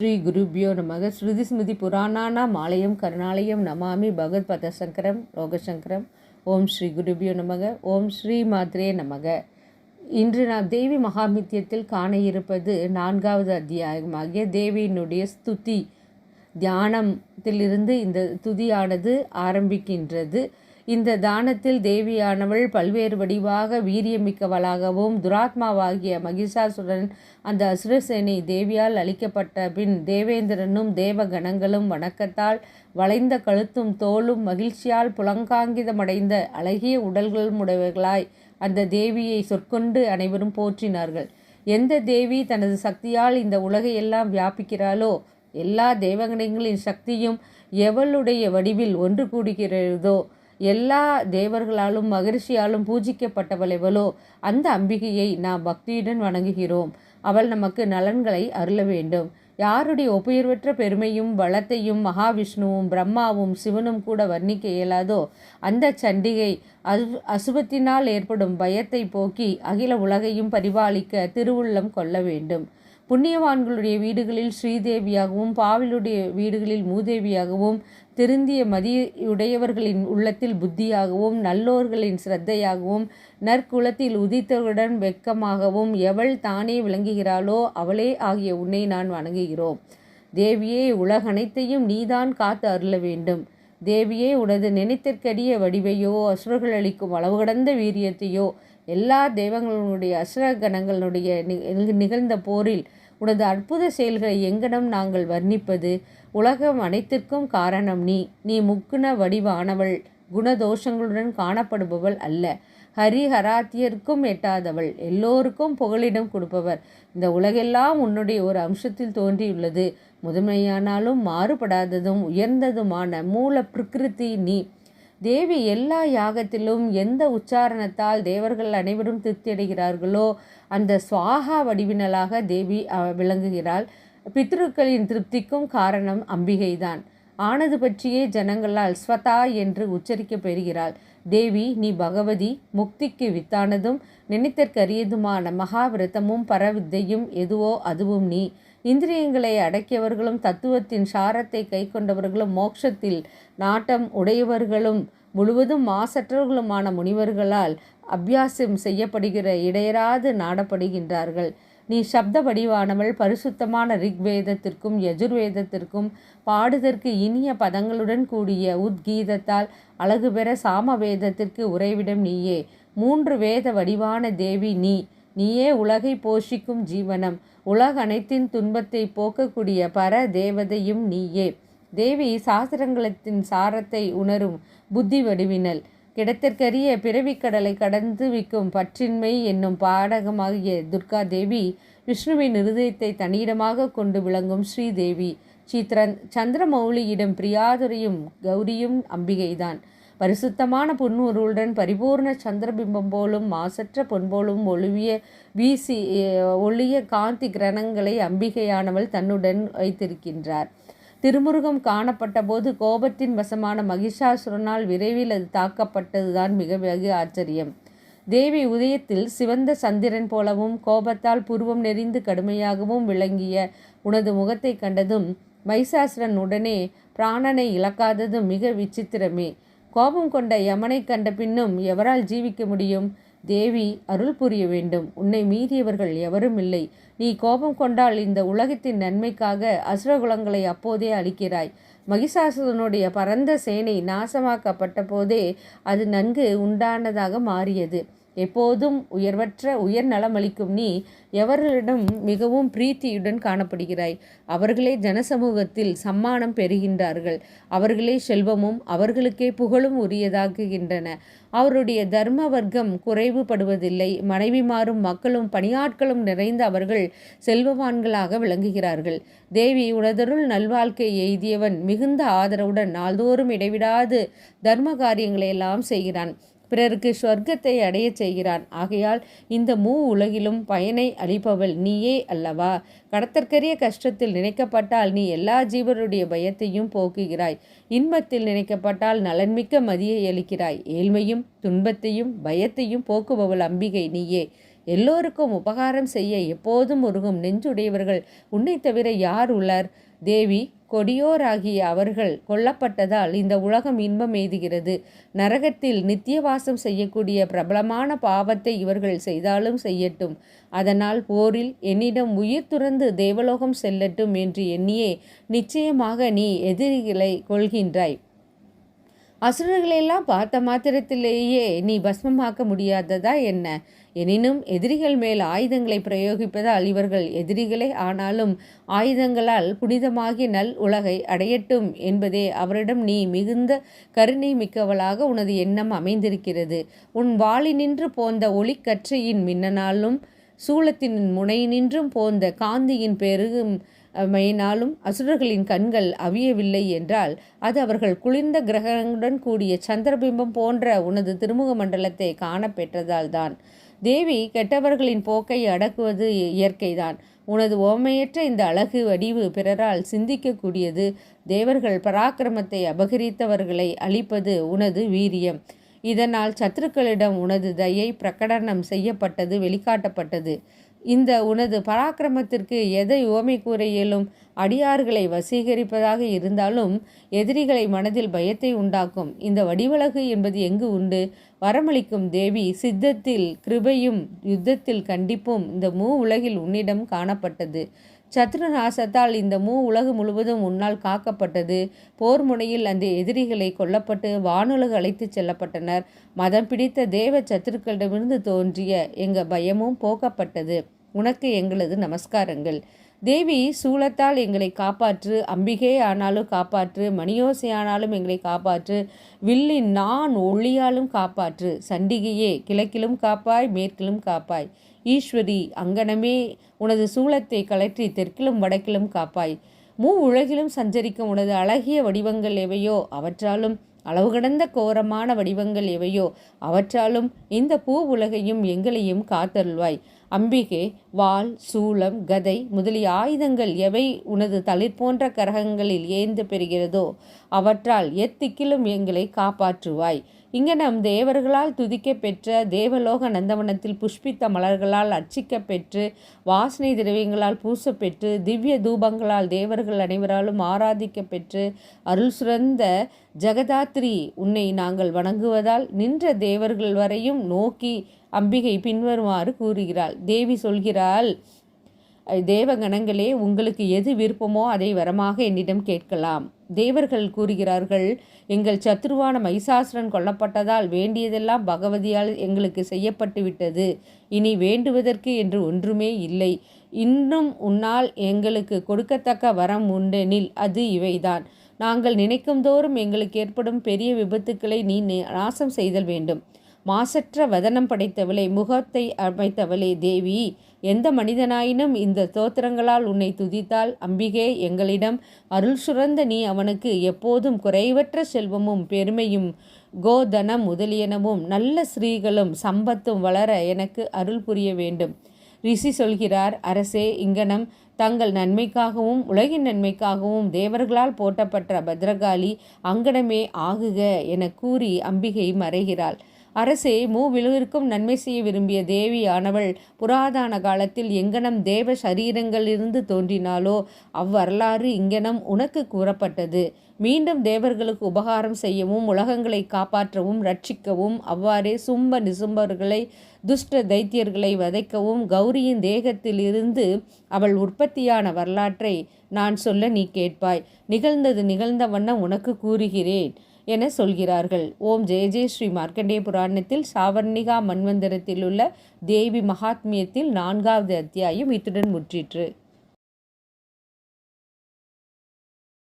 ஸ்ரீ குருபியோ நமக. ஸ்ருதி ஸ்மிருதி புராணானாம் ஆலயம் கருணாலயம் நமாமி பகவத் பதசங்கரம் லோகசங்கரம். ஓம் ஸ்ரீ குருபியோ நமக. ஓம் ஸ்ரீ மாத்ரே நமக. இன்று நாம் தேவி மகாமித்தியத்தில் காண இருப்பது நான்காவது அத்தியாயமாகிய தேவியினுடைய ஸ்துதி. தியானத்திலிருந்து இந்த துதியானது ஆரம்பிக்கின்றது. இந்த தானத்தில் தேவியானவள் பல்வேறு வடிவாக வீரியமிக்கவளாகவும் துராத்மாவாகிய மகிஷாசுரன் அந்த அசுரசேனை தேவியால் அளிக்கப்பட்ட பின் தேவேந்திரனும் தேவகணங்களும் வணக்கத்தால் வளைந்த கழுத்தும் தோளும் மகிழ்ச்சியால் புலங்காங்கிதமடைந்த அழகிய உடல்களுமுடையவர்களாய் அந்த தேவியை சொற்கொண்டு அனைவரும் போற்றினார்கள். எந்த தேவி தனது சக்தியால் இந்த உலகையெல்லாம் வியாபிக்கிறாளோ எல்லா தேவகணங்களின் சக்தியும் எவளுடைய வடிவில் ஒன்று கூடுகிறதோ எல்லா தேவர்களாலும் மகரிஷியாலும் பூஜிக்கப்பட்டவள் எவளோ அந்த அம்பிகையை நாம் பக்தியுடன் வணங்குகிறோம். அவள் நமக்கு நலன்களை அருள வேண்டும். யாருடைய ஒப்புயர்வற்ற பெருமையும் வளத்தையும் மகாவிஷ்ணுவும் பிரம்மாவும் சிவனும் கூட வர்ணிக்க இயலாதோ அந்த சண்டிகை அசு அசுபத்தினால் ஏற்படும் பயத்தை போக்கி அகில உலகையும் பரிபாலிக்க திருவுள்ளம் கொள்ள வேண்டும். புண்ணியவான்களுடைய வீடுகளில் ஸ்ரீதேவியாகவும் பாவிலுடைய வீடுகளில் மூதேவியாகவும் திருந்திய மதியுடையவர்களின் உள்ளத்தில் புத்தியாகவும் நல்லோர்களின் சிரத்தையாகவும் நற்குலத்தில் உதித்தவருடன் வெக்கமாகவும் எவள் தானே விளங்குகிறாளோ அவளே ஆகிய உன்னை நான் வணங்குகிறோம். தேவியே உலகனைத்தையும் நீதான் காத்து அருள வேண்டும். தேவியே உனது நினைத்திற்கடிய வடிவையோ அசுரர்கள் அளிக்கும் அளவு கடந்த வீரியத்தையோ எல்லா தெய்வங்களுடைய அசுர கணங்களுடைய நிகழ்ந்த போரில் உனது அற்புத செயல்களை எங்கனம் நாங்கள் வர்ணிப்பது உலகம் அனைத்திற்கும் காரணம் நீ. நீ முக்குண வடிவானவள். குணதோஷங்களுடன் காணப்படுபவள் அல்ல. ஹரிஹராத்தியருக்கும் எட்டாதவள். எல்லோருக்கும் புகலிடம் கொடுப்பவர். இந்த உலகெல்லாம் உன்னுடைய ஒரு அம்சத்தில் தோன்றியுள்ளது. முதன்மையானாலும் மாறுபடாததும் உயர்ந்ததுமான மூல பிரகிருதி நீ. தேவி எல்லா யாகத்திலும் எந்த உச்சாரணத்தால் தேவர்கள் அனைவரும் திருப்தியடைகிறார்களோ அந்த சுவாகா வடிவினலாக தேவி விளங்குகிறாள். பித்ருக்களின் திருப்திக்கும் காரணம் அம்பிகைதான். ஆனது பற்றியே ஜனங்களால் ஸ்வதா என்று உச்சரிக்க பெறுகிறாள். தேவி நீ பகவதி முக்திக்கு வித்தானதும் நினைத்தற்கரியதுமான மகாவிரதமும் பரவித்தையும் எதுவோ அதுவும் நீ. இந்திரியங்களை அடக்கியவர்களும் தத்துவத்தின் சாரத்தை கை கொண்டவர்களும் மோட்சத்தில் நாட்டம் உடையவர்களும் முழுவதும் மாசற்றவர்களுமான முனிவர்களால் அபியாசம் செய்யப்படுகிற இடையராது நாடப்படுகின்றார்கள். நீ சப்த வடிவானவள் பரிசுத்தமான ரிக்வேதத்திற்கும் யஜுர்வேதத்திற்கும் பாடுதற்கு இனிய பதங்களுடன் கூடிய உத்கீதத்தால் அழகு பெற சாமவேதத்திற்கு உறைவிடம் நீயே. மூன்று வேத வடிவான தேவி நீ. நீயே உலகை போஷிக்கும் ஜீவனம். உலக அனைத்தின் துன்பத்தை போக்கக்கூடிய பர தேவதையும் நீயே. தேவி சாஸ்திரங்களத்தின் சாரத்தை உணரும் புத்தி வடிவினல் கிடத்திற்கரிய பிறவிக்கடலை கடந்து விக்கும் பற்றின்மை என்னும் பாடகமாகிய துர்கா தேவி விஷ்ணுவின் இருதயத்தை தனியிடமாக கொண்டு விளங்கும் ஸ்ரீதேவி சித்ரன் சந்திரமௌலியிடம் பிரியாதுரையும் கௌரியும் அம்பிகைதான். பரிசுத்தமான புன்னுருளுடன் பரிபூர்ண சந்திரபிம்பம் போலும் மாசற்ற பொன் போலும் ஒளிவிய வீசி ஒளிய காந்தி கிரணங்களை அம்பிகையானவள் தன்னுடன் வைத்திருக்கின்றார். திருமுருகம் காணப்பட்ட போது கோபத்தின் வசமான மகிஷாசுரனால் விரைவில் அது தாக்கப்பட்டதுதான் மிக மிக ஆச்சரியம். தேவி உதயத்தில் சிவந்த சந்திரன் போலவும் கோபத்தால் புருவம் நெறிந்து கடுமையாகவும் விளங்கிய உனது முகத்தை கண்டதும் மைசாசுரன் உடனே பிராணனை இழக்காததும் மிக விசித்திரமே. கோபம் கொண்ட யமனை கண்ட பின்னும் எவரால் ஜீவிக்க முடியும்? தேவி அருள் புரிய வேண்டும். உன்னை மீறியவர்கள் எவரும் இல்லை. நீ கோபம் கொண்டால் இந்த உலகத்தின் நன்மைக்காக அசுரகுலங்களை அப்போதே அளிக்கிறாய் மகிஷாசுரனுடைய பரந்த சேனை நாசமாக்கப்பட்ட போதே அது நன்கு உண்டானதாக மாறியது. எப்போதும் உயர்வற்ற உயர் நலமளிக்கும் நீ எவர்களிடம் மிகவும் பிரீத்தியுடன் காணப்படுகிறாய்? அவர்களே ஜனசமூகத்தில் சம்மானம் பெறுகின்றார்கள். அவர்களே செல்வமும் அவர்களுக்கே புகழும் உரியதாகுகின்றன அவருடைய தர்ம வர்க்கம் குறைவுபடுவதில்லை. மனைவிமாரும் மக்களும் பணியாட்களும் நிறைந்த அவர்கள் செல்வவான்களாக விளங்குகிறார்கள். தேவி உனதருள் நல்வாழ்க்கை எய்தியவன் மிகுந்த ஆதரவுடன் நாள்தோறும் இடைவிடாது தர்ம காரியங்களை எல்லாம் செய்கிறான். பிறருக்கு சொர்க்கத்தை அடையச் செய்கிறான். ஆகையால் இந்த மூ உலகிலும் பயனை அளிப்பவள் நீயே அல்லவா? கடத்தற்கரிய கஷ்டத்தில் நினைக்கப்பட்டால் நீ எல்லா ஜீவருடைய பயத்தையும் போக்குகிறாய். இன்பத்தில் நினைக்கப்பட்டால் நலன்மிக்க மதியை அளிக்கிறாய். ஏழ்மையும் துன்பத்தையும் பயத்தையும் போக்குபவள் அம்பிகை நீயே. எல்லோருக்கும் உபகாரம் செய்ய எப்போதும் உருகும் நெஞ்சுடையவர்கள் உன்னை தவிர யார் உள்ளார்? தேவி கொடியோராகிய அவர்கள் கொல்லப்பட்டதால் இந்த உலகம் இன்பம் எய்துகிறது. நரகத்தில் நித்தியவாசம் செய்யக்கூடிய பிரபலமான பாவத்தை இவர்கள் செய்தாலும் செய்யட்டும். அதனால் போரில் என்னிடம் உயிர் துறந்து தேவலோகம் செல்லட்டும் என்று எண்ணியே நிச்சயமாக நீ எதிரிகளை கொள்கின்றாய். அசுரர்களெல்லாம் பார்த்த மாத்திரத்திலேயே நீ பஸ்மமாக்க முடியாததா என்ன? எனினும் எதிரிகள் மேல் ஆயுதங்களை பிரயோகிப்பதால் இவர்கள் எதிரிகளே ஆனாலும் ஆயுதங்களால் புனிதமாகி நல் உலகை அடையட்டும் என்பதே அவரிடம் நீ மிகுந்த கருணை மிக்கவளாக உனது எண்ணம் அமைந்திருக்கிறது. உன் வாளி நின்று போந்த ஒளிக்கற்றையின் மின்னனாலும் சூளத்தின் முனை நின்றும் போந்த காந்தியின் பெருகும் மையினாலும் அசுரர்களின் கண்கள் அவியவில்லை என்றால் அது அவர்கள் குளிர்ந்த கிரகங்களுடன் கூடிய சந்திரபிம்பம் போன்ற உனது திருமுக மண்டலத்தை காணப்பெற்றதால்தான். தேவி கெட்டவர்களின் போக்கை அடக்குவது இயற்கைதான். உனது ஓமையற்ற இந்த அழகு வடிவு பிறரால் சிந்திக்கக்கூடியது. தேவர்கள் பராக்கிரமத்தை அபகரித்தவர்களை அழிப்பது உனது வீரியம். இதனால் சத்துருக்களிடம் உனது தயை பிரகடனம் செய்யப்பட்டது வெளிக்காட்டப்பட்டது. இந்த உனது பராக்கிரமத்திற்கு எதை ஓமை கூற இயலும்? அடியார்களை வசீகரிப்பதாக இருந்தாலும் எதிரிகளை மனதில் பயத்தை உண்டாக்கும். இந்த வடிவழகு என்பது எங்கு உண்டு? வரமளிக்கும் தேவி சித்தத்தில் கிருபையும் யுத்தத்தில் கண்டிப்பும் இந்த மூ உலகில் உன்னிடம் காணப்பட்டது. சத்ருநாசத்தால் இந்த மூ உலகு முழுவதும் உன்னால் காக்கப்பட்டது. போர் முனையில் அந்த எதிரிகளை கொல்லப்பட்டு வானுலகு அழைத்து செல்லப்பட்டனர். மதம் பிடித்த தேவ சத்துருக்களிடமிருந்து தோன்றிய எங்க பயமும் போக்கப்பட்டது. உனக்கு எங்களது நமஸ்காரங்கள். தேவி சூலத்தால் எங்களை காப்பாற்று அம்பிகை ஆனாலும் காப்பாற்று மணியோசை ஆனாலும் எங்களை காப்பாற்று வில்லின் நான் ஒளியாலும் காப்பாற்று சண்டிகையே கிழக்கிலும் காப்பாய் மேற்கிலும் காப்பாய். ஈஸ்வரி அங்கனமே உனது சூளத்தை கலற்றி தெற்கிலும் வடக்கிலும் காப்பாய். மூ உலகிலும் சஞ்சரிக்கும் உனது அழகிய வடிவங்கள் எவையோ? அவற்றாலும் அளவு கடந்த கோரமான வடிவங்கள் எவையோ? அவற்றாலும் இந்த பூ உலகையும் எங்களையும் காத்தருள்வாய். அம்பிகே வாள் சூளம் கதை முதலிய ஆயுதங்கள் எவை உனது தளிர் போன்ற கரகங்களில் ஏந்து பெறுகிறதோ? அவற்றால் எத்திக்கிலும் எங்களை காப்பாற்றுவாய். இங்கே நம் தேவர்களால் துதிக்க பெற்ற தேவலோக நந்தவனத்தில் புஷ்பித்த மலர்களால் அர்ச்சிக்க பெற்று வாசனை திரவியங்களால் பூசப்பெற்று திவ்ய தூபங்களால் தேவர்கள் அனைவராலும் ஆராதிக்க பெற்று அருள் சுரந்த ஜெகதாத்ரி உன்னை நாங்கள் வணங்குவதால் நின்ற தேவர்கள் வரையும் நோக்கி அம்பிகை பின்வருமாறு கூறுகிறாள். தேவி சொல்கிறாள் தேவகணங்களே உங்களுக்கு எது விருப்பமோ அதை வரமாக என்னிடம் கேட்கலாம். தேவர்கள் கூறுகிறார்கள் எங்கள் சத்ருவான மைசாசுரன் கொல்லப்பட்டதால் வேண்டியதெல்லாம் பகவதியால் எங்களுக்கு செய்யப்பட்டு விட்டது. இனி வேண்டுவதற்கு என்று ஒன்றுமே இல்லை. இன்னும் உன்னால் எங்களுக்கு கொடுக்கத்தக்க வரம் உண்டெனில் அது இவைதான். நாங்கள் நினைக்கும் தோறும் எங்களுக்கு ஏற்படும் பெரிய விபத்துக்களை நீ நாசம் செய்தல் வேண்டும். மாசற்ற வதனம் படைத்தவளே முகத்தை அமைத்தவளே தேவி. எந்த மனிதனாயினும் இந்த தோத்திரங்களால் உன்னை துதித்தால் அம்பிகே எங்களிடம். அருள் சுரந்த நீ அவனுக்கு எப்போதும் குறைவற்ற செல்வமும் பெருமையும் கோதனம் முதலியனவும் நல்ல ஸ்ரீகளும் சம்பத்தும் வளர எனக்கு அருள் புரிய வேண்டும். ரிஷி சொல்கிறார் அரசே இங்கனம். தங்கள் நன்மைக்காகவும் உலகின் நன்மைக்காகவும் தேவர்களால் போட்டப்பட்ட பத்ரகாளி அங்கனமே ஆகுக என கூறி அம்பிகை மறைகிறாள். அரசே மூவிலுவிற்கும் நன்மை செய்ய விரும்பிய தேவியானவள் புராதான காலத்தில் எங்கனம் தேவ சரீரங்களிலிருந்து தோன்றினாலோ அவ்வரலாறு இங்கனம் உனக்கு கூறப்பட்டது. மீண்டும் தேவர்களுக்கு உபகாரம் செய்யவும் உலகங்களை காப்பாற்றவும் ரட்சிக்கவும் அவ்வாறே சும்ப நிசும்பர்களை துஷ்ட தைத்தியர்களை வதைக்கவும் கௌரியின் தேகத்திலிருந்து அவள் உற்பத்தியான வரலாற்றை நான் சொல்ல நீ கேட்பாய். நிகழ்ந்தது நிகழ்ந்த வண்ணம் உனக்கு கூறுகிறேன். என சொல்கிறார்கள். ஓம் ஜெய ஜெய ஸ்ரீ மார்க்கண்டேய புராணத்தில் சாவர்ணிகா மன்வந்தரத்தில் உள்ள தேவி மகாத்மியத்தில் நான்காவது அத்தியாயம் இத்துடன் முற்றிற்று.